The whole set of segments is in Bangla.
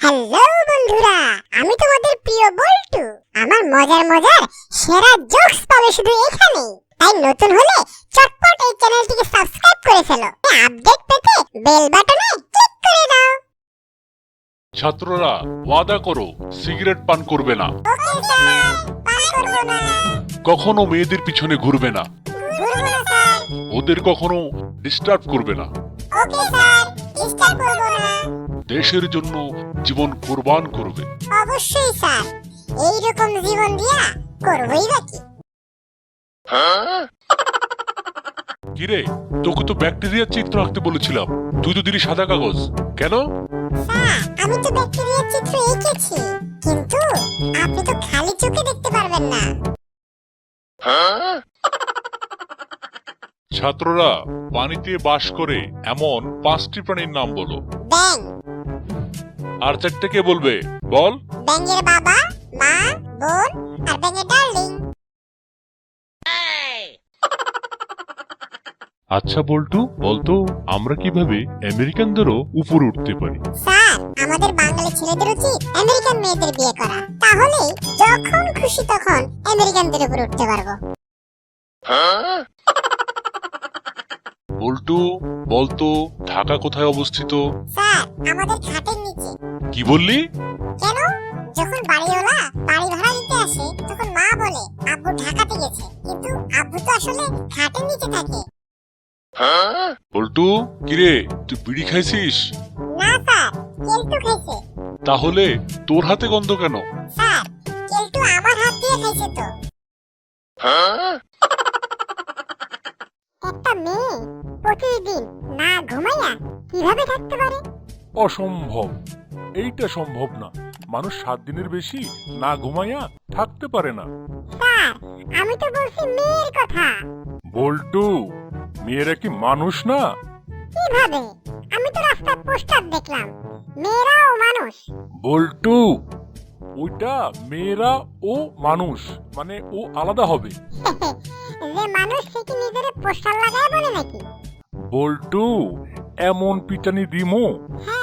হ্যালো বন্ধুরা আমি তোমাদের প্রিয় বল্টু। আমার মজার মজার সেরা জোকস পাবে শুধু এখানে তাই নতুন হলে চটপট এই চ্যানেলটিকে সাবস্ক্রাইব করে ফেলো। আপডেট পেতে বেল বাটনে ক্লিক করে দাও। ছাত্ররা ওয়াদা করো সিগারেট পান করবে না। ওকে স্যার পাস করব না। কখনো মেয়েদের পিছনে ঘুরবে না। ঘুরবো না স্যার ওদের কখনো ডিস্টার্ব করবে না। ওকে স্যার ডিস্টার্ব করব না। দেশের জন্য জীবন কোরবান করবে। অবশ্যই স্যার। এই রকম জীবন দিয়া করবই বাকি কিরে তোকে তো ব্যাকটেরিয়ার চিত্র আঁকতে বলেছিলাম। তুই তো দিলি সাদা কাগজ। কেন? আমি তো ব্যাকটেরিয়ার চিত্র এঁকেছি। কিন্তু আপনি তো খালি চোখে দেখতে পারবেন না। ছাত্ররা পানিতে বাস করে এমন পাঁচটি প্রাণীর নাম বলো। ব্যাং আর চারটে কে বলবে? বল। ব্যাঙের বাবা মা বোন আর ব্যাঙের ডার্লিং। আচ্ছা বল্টু বলতো আমরা কীভাবে আমেরিকানদেরও উপরে উঠতে পারি? স্যার আমাদের বাঙালি ছেলেদের উচিত আমেরিকান মেয়েদের বিয়ে করা। তাহলে যখন খুশি তখন আমেরিকানদের উপর উঠতে পারব। বল্টু বলতো ঢাকা কোথায় অবস্থিত? স্যার আমাদের খাটের কি বললি? কেন? যখন বাড়িওয়ালা বাড়ি ভাড়া দিতে আসে তখন মা বলে আব্বু ঢাকাতে গেছে। কিন্তু আব্বু তো আসলে খাটের নিচে থাকে। বল্টু কিরে তুই বিড়ি খাইছিস? না স্যার কেলটু খাইছে। তাহলে তোর হাতে গন্ধ কেন? স্যার কেলটু আমার হাত দিয়ে খাইছে তো। একটা মেয়ে প্রতিদিন না ঘুমাইয়া কীভাবে থাকতে পারে? অসম্ভব। এইটা সম্ভব না। মানুষ সাত দিনের বেশি না ঘুমাইয়া থাকতে পারে না। স্যার আমি তো বলছি মেয়ের কথা। বল্টু মেয়েরা কি মানুষ না? কীভাবে? আমি তো রাস্তায় পোস্টার দেখলাম। মেয়েরাও মানুষ। বল্টু ওইটা মেয়েরা ও মানুষ মানে ও আলাদা হবে। যে মানুষ সে কি নিজের পোস্টার লাগায় বলে নাকি? বল্টু এমন পিটানি দিমো। হ্যাঁ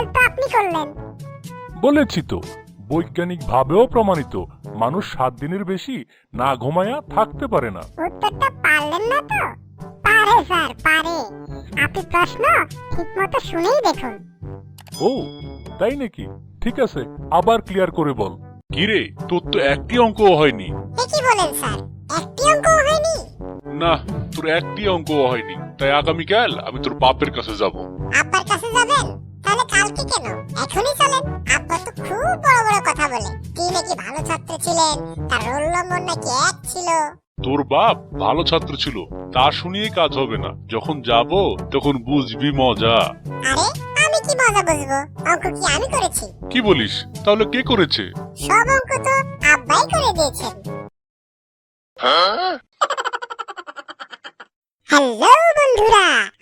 আপনি করলেন। বলেছি তো বৈজ্ঞানিক ভাবেও প্রমাণিত মানুষ সাত দিনের বেশি না ঘুমায়া থাকতে পারে না। উত্তরটা পারলেন না তো? পারে স্যার পারে। আপনি প্রশ্ন ঠিকমতো শুনেই দেখুন। ও তাই নাকি? ঠিক আছে আবার ক্লিয়ার করে বল। কিরে তোর তো একটি অঙ্কও হয়নি। কি বলেন স্যার? একটি অঙ্কও হয়নি? না তোর একটি অঙ্কও হয়নি। তাই আগামীকাল আমি তোর বাপের কাছে যাব। আব্বার কাছে তাহলে কেন? এখনই চলেন। আব্বা তো খুব বড় বড় কথা বলে। তুই নাকি ভালো ছাত্র ছিলেন? তার রোল নম্বর নাকি এক ছিল। তোর বাপ ভালো ছাত্র ছিল। তা শুনিয়ে কাজ হবে না। যখন যাব তখন বুঝবি মজা। আরে আমি কি মজা বুঝব? অঙ্ক কি আমি করেছি? কি বলিস? তাহলে কে করেছে? সব অঙ্ক তো আব্বাই করে দিয়েছেন।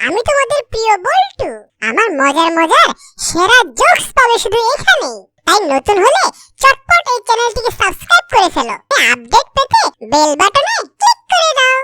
আমি তোমাদের প্রিয় বল্টু। আমার মজার মজার সেরা জোকস পাবে শুধু এখানে তাই নতুন হলে চটপট এই চ্যানেলটিকে সাবস্ক্রাইব করে ফেলো। আপডেট পেতে বেল বাটনে ক্লিক করে দাও।